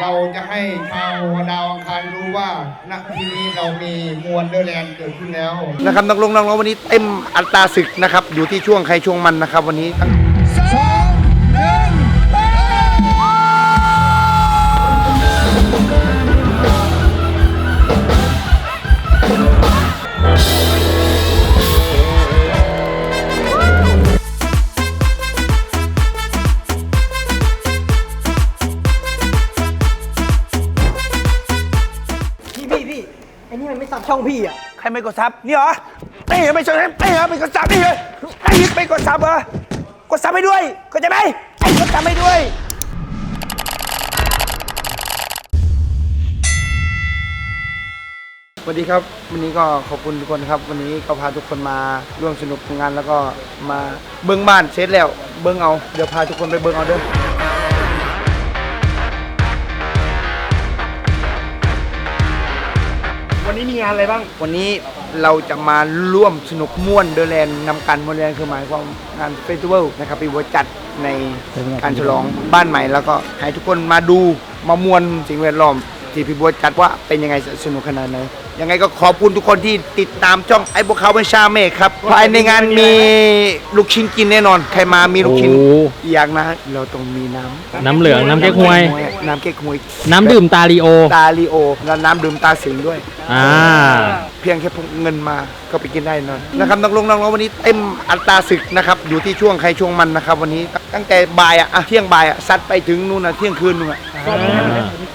เราจะให้ชาวดาวอังคารรู้ว่าณที่นี้เรามีมวลเดอร์แลนด์เกิดขึ้นแล้ว นะครับนักลงนักร้องวันนี้เต็มอัตราศึกนะครับ อยู่ที่ช่วงใครช่วงมันนะครับวันนี้ อะใครไม่กดซับนี่เหรอไอ้เหรอไม่ใช่ไอ้เหรอไม่กดซับนี่เหรอไอ้ไม่กดซับเหรอกดซับให้ด้วยกดใจไหมไอ้กดซับให้ด้วยสวัสดีครับ วันนี้ก็ขอบคุณทุกคนครับ วันนี้ก็พาทุกคนมาร่วมสนุกงานแล้วก็มาเบิ้งบ้านเสร็จแล้ว เบิ้งเอาเดี๋ยวพาทุกคนไปเบิ้งเอาเด้อวันนี้มีงานอะไรบ้าง วันนี้ เราจะมาร่วมสนุกม่วนเดอร์แลนด์นำกันมอนเดอร์แลนคือหมายความงานเฟสติวัลนะครับปีวัวจัดในการฉลองบ้านใหม่ แล้วก็ให้ทุกคนมาดูมามวนสิ่งแวดล้อม ที่พี่บัวจัดว่าเป็นยังไงสนุกขนาดไหนยังไงก็ขอบคุณทุกคนที่ติดตามช่องไอ้พวกเขาเป็นชาเมฆครับภายในงานมีลูกชิ้นกินแน่นอน ใครมามีลูกชิ้นโอ้อีกอย่างนะเราต้องมีน้ำน้ำเหลืองน้ำเก๊กฮวย น้ำเก๊กฮวยน้ำดื่มตาลีโอ ตาลีโอและน้ำดื่มตาสิงด้วย อ่า เพียงแค่พกเงินมาก็ไปกินได้นอนนะครับนักลงนักร้องวันนี้เต็มอัตราศึกนะครับ อยู่ที่ช่วงใครช่วงมันนะครับ วันนี้ตั้งแต่บ่ายอะอะเที่ยงบ่ายอะซัดไปถึงนู่นน่ะเที่ยงคืนนู่นอะ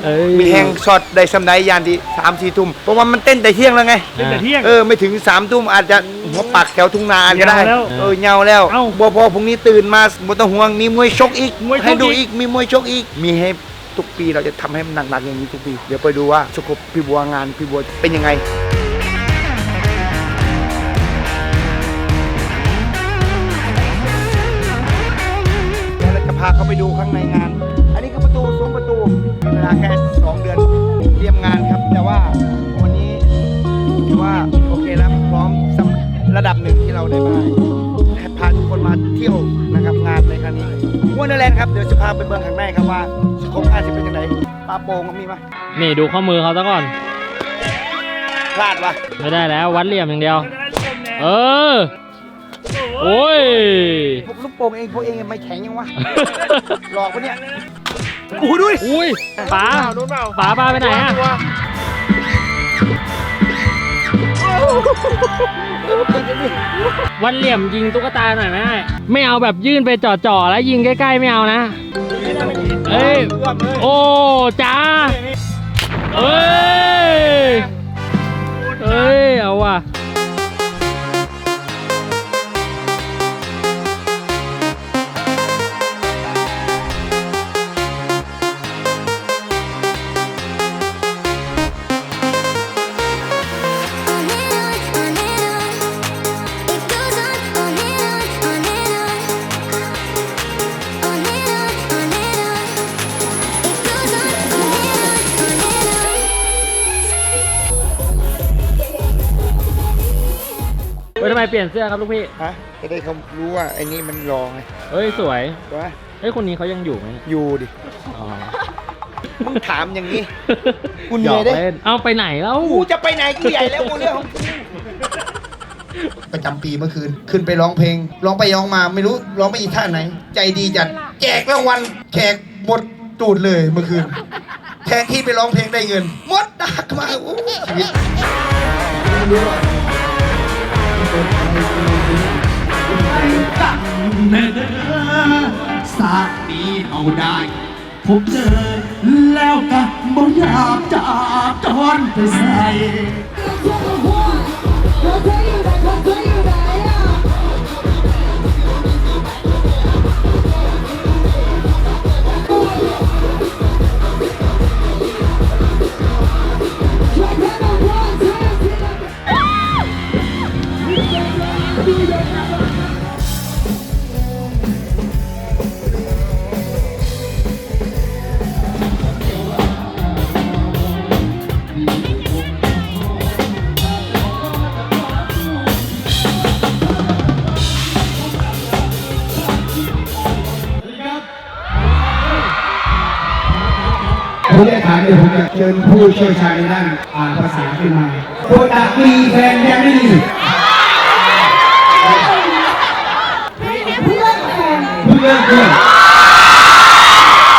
เอ้ยมีแหงช็อตได้สำไดยานที่สามสี่ทุ่มเพราะว่ามันเต้นแต่เที่ยงแล้วไง เล่นแต่เที่ยง เออไม่ถึงสามทุ่มอาจจะหัวปักแถวทุ่งนาก็ได้เหงาแล้วเออเหงาแล้วเอ้าบอพอพรุ่งนี้ตื่นมาไม่ต้องห่วงมีมวยชกอีกมวยชกให้ดูอีกอีกมีมวยชกอีก มีให้ทุกปีเราจะทำให้มันหนักๆอย่างนี้ทุกปี เดี๋ยวไปดูว่าชกบพี่บัวงานพี่บัวเป็นยังไงาจะพาเขาไปดูข้างในงาน อันนี้คือประตูซุ้มประตูมีเวลาแค่สองเดือนเตรียมงานครับ แต่ว่าวันนี้ถือว่าโอเคแล้วพร้อมสำระดับหนึ่งที่เราได้มาพาทุกคนมาเที่ยวนะครับงานในครั้งนี้ม้วนเดอร์แลนด์ครับเดี๋ยวจะพาไปเบิ่งข้างในครับว่าสโคปงานจะเป็นยังไงปลาโป่งมีไหมนี่ดูข้อมือเขาซะก่อนพลาดวะไม่ได้แล้ววัดเหลี่ยมอย่างเดียว เออ โอ้ยพวกลูกโป่งเองพวกเองไม่แข็งยังวะ หลอกปะเนี่ยโอ้โหดูดิอุ้ยป๋าโดนเปล่าป๋าปลาไปไหนอะตัววัดเหลี่ยมยิงตุ๊กตาหน่อยไหมไม่เอาแบบยื่นไปจ่อๆแล้วยิงใกล้ๆไม่เอานะเอ้ยโอ้จ้าเอ้ย เฮ้ยทำไมเปลี่ยนเสื้อครับลูกพี่ ฮะจะได้เขารู้ว่าไอ้นี่มันรอไงเฮ้ยสวย วะเฮ้ยคนนี้เขายังอยู่ไหมเนี่ยอยู่ดิ อ๋อมึงถามอย่างนี้กูเหนื่อยเด้หกล่นเอาไปไหนแล้วกูจะไปไหนกูใหญ่แล้วกูเรื่องของกูประจำปีเมื่อคืน ขึ้นไปร้องเพลง ร้องไปร้องมาไม่รู้ร้องไปอีกท่าไหน ใจดีจัด แจกรางวัลแขกหมดตูดเลยเมื่อคืนแทนที่ไปร้องเพลงได้เงินหมดดักมาโอ้ชีวิต สาดีเอาได้ ผมเจอแล้วก็บ่อยากจะจอนไปใส่ On ผมจะถามเดี๋ยวผมจะเชิญผู้เชี่ยวชาญในด้านอ่านภาษาขึ้นมาโคตามีแฟนยังไม่มีเพื่อนเพื่อน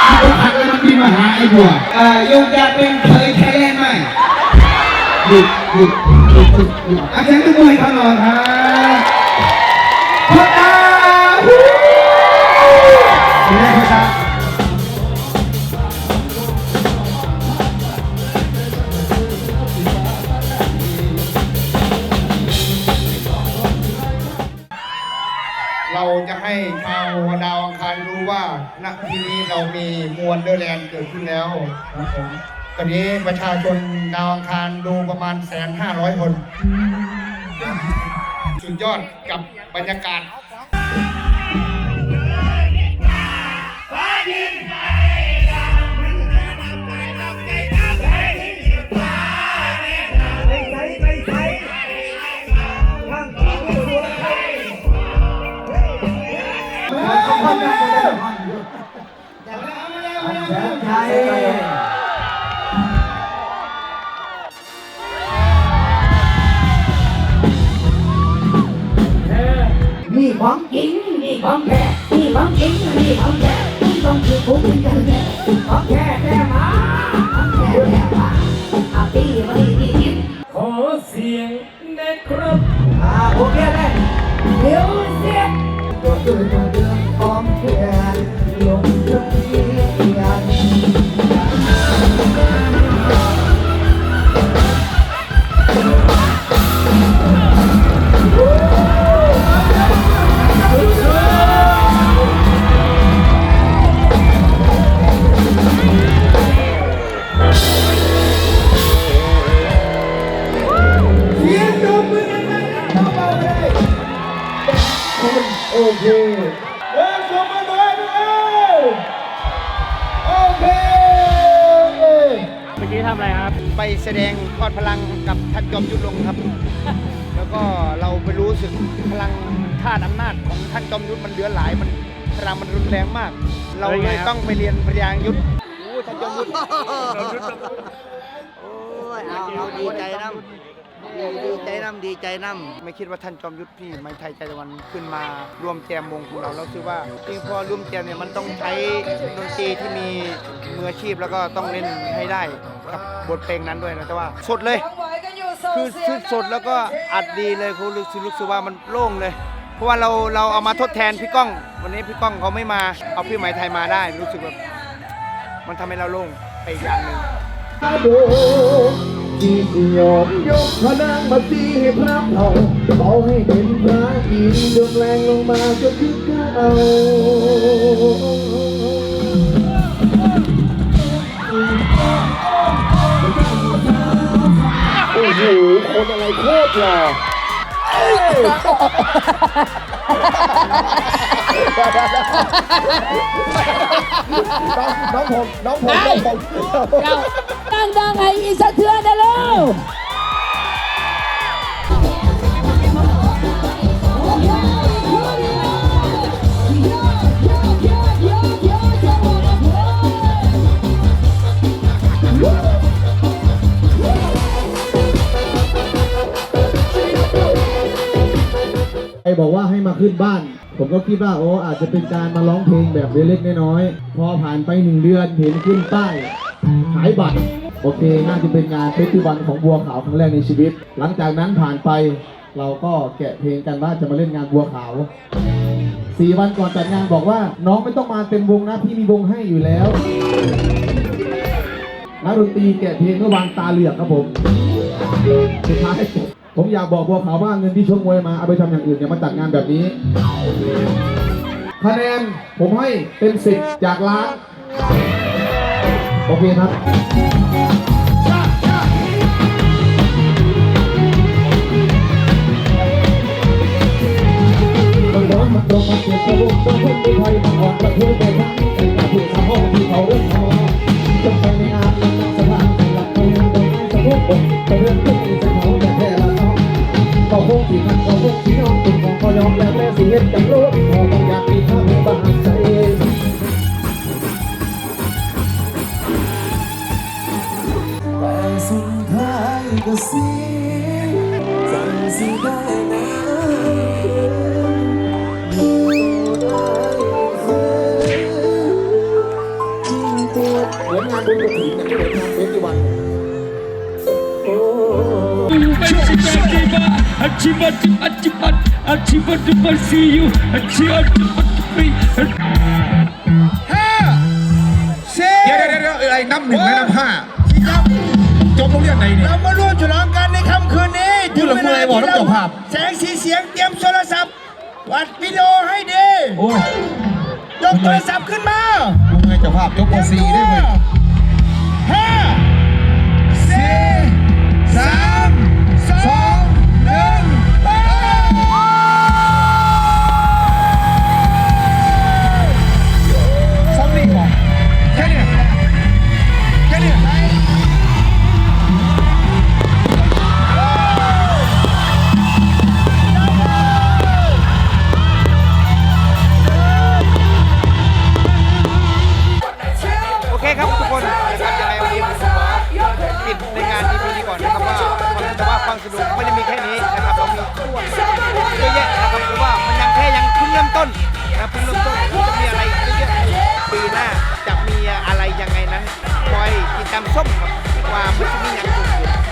ที่พักแล้วมันมีมาหาไอ้บัวเอ่อยงจะเป็นเคยไทยแลนด์ไหมหยุดหยุดหยุดหยุดหยุดอาจารย์ตุ้มวยเขาหน่อยครับโคตาฮู้เป็นไงโคตา เราจะให้ชาวดาวอังคารรู้ว่าณที่นี้เรามีมวลเดอร์แลนด์เกิดขึ้นแล้วครับผมตอนนี้ประชาชนดาวอังคารดูประมาณแสนห้าร้อยคน สุดยอดกับบรรยากาศ ของจริงนี่ของแท้นี่ของจริงนี่ของแท้นี่ต้องคือผู้เป็นกันแท้ของแท้แท้มาของแท้แท้มาอาตีมาดีดีกินขอเสียงนะครับอ่าโอเคเลยเดี๋ยวเสียงตัวตัวตัว โอเคเอ้ยส่งมาเลยด้วยโอเคเมื่อกี้ทำอะไรครับ ไปแสดงทอดพลังกับท่านจอมยุทธลงครับ แล้วก็เราไปรู้สึกพลังธาตุอำนาจของท่านจอมยุทธมันเหลือหลายมันพลังมันรุนแรงมาก เราเลยต้องไปเรียนพยางค์ยุทธโอ้ท่านจอมยุทธโอ้ยเอาเอาดีใจน้ำ ดีใจน้ำดีใจน้ำไม่คิดว่าท่านจอมยุทธพี่ไม้ไทยใจตะวันขึ้นมารวมแจมวงของเราเราคิดว่าจริงพอร่วมแจมเนี่ยมันต้องใช้ดนตรีที่มีมืออาชีพแล้วก็ต้องเล่นให้ได้กับบทเพลงนั้นด้วยนะแต่ว่าสดเลย คือคือสดแล้วก็อัดดีเลยคุณรู้สึกรู้สึกว่ามันโล่งเลย เพราะว่าเราเราเอามาทดแทนพี่ก้อง วันนี้พี่ก้องเขาไม่มาเอาพี่ไหมไทยมาได้รู้สึกแบบมันทำให้เราโล่งไปอีกอย่างหนึ่ง ที่ยอมยกพระนางมาตีให้พระเผาต่อให้เป็นพระอินทร์ยกแรงลงมาก็คือเก่าโอ้โหคนอะไรโคตรหล่อน้องผมน้องผมน้องผมดัง ดังๆให้อีสะเทือนได้แล้วไอบอกว่าให้มาขึ้นบ้าน ผมก็คิดว่าโอ้อาจจะเป็นการมาร้องเพลงแบบเล็กๆน้อยๆพอผ่านไปหนึ่งเดือนเห็นขึ้นป้ายขายบัตร โอเคน่าจะเป็นงานเฟสติวัลของบัวขาวครั้งแรกในชีวิต หลังจากนั้นผ่านไปเราก็แกะเพลงกันว่าจะมาเล่นงานบัวขาวสี่วันก่อนจัดงานบอกว่า น้องไม่ต้องมาเต็มวงนะพี่มีวงให้อยู่แล้วนักดนตรีแกะเพลงเมื่อวานตาเหลือกครับผมสุดท้ายผมอยากบอกบัวขาวว่าเงินที่ชกมวยมาเอาไปทำอย่างอื่นอย่ามาจัดงานแบบนี้คะแนนผมให้เป็นสิบจากล้าน โอเคครับมันร้อนมันตรงมันเสียสะบุกต้องพึ่งไปไทยมันอ่อนประเทศไปทั้งในกระผู้สาวห้องที่เขาเรื่องทอจงไปในงานมันนั่งสะพานสลับไปยังตรงนั้นสะบุกอกแต่เรื่อ เดี๋ยวเดี๋ยวเดี๋ยวอะไรน้ำหนึ่งและน้ำห้าจบโรงเรียนไหนเนี่ย เรามาร่วมฉลองกันในค่ำคืนนี้พูดละเมื่อยบอกน้ำเจ้าภาพ แสงสีเสียงเตรียมโทรศัพท์วัดวิดีโอให้ดีโอ้ยยกโทรศัพท์ขึ้นมามึงไงเจ้าภาพยกโอซีได้ไหม นุกไม่ได้มีแค่นี้นะครับเรามีทั่วเยอะแยะนะครับหรือว่ามันยังแค่ยังเพิ่งเริ่มต้นนะเพิ่งเริ่มต้นที่จะมีอะไรเยอะแยะปีหน้าจะมีอะไรยังไงนั้นคอยติดตามส้มครับว่ามันจะมีอย่างอื่น